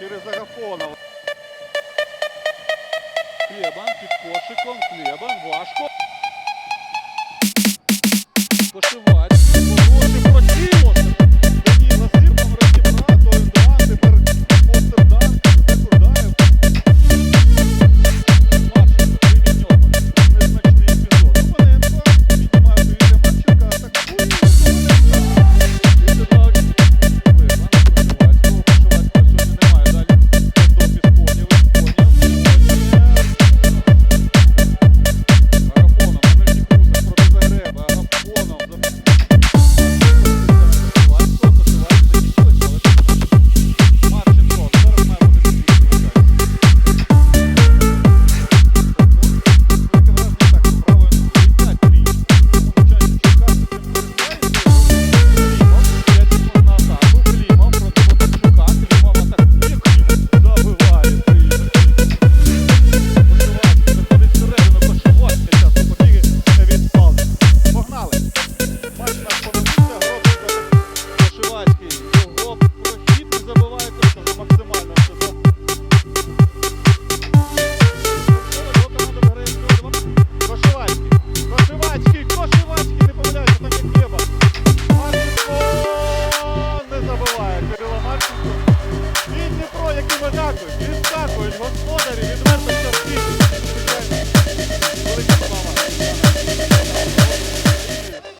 Через Агафонова. Клебан під кошиком. Клебан важко. Пошиває.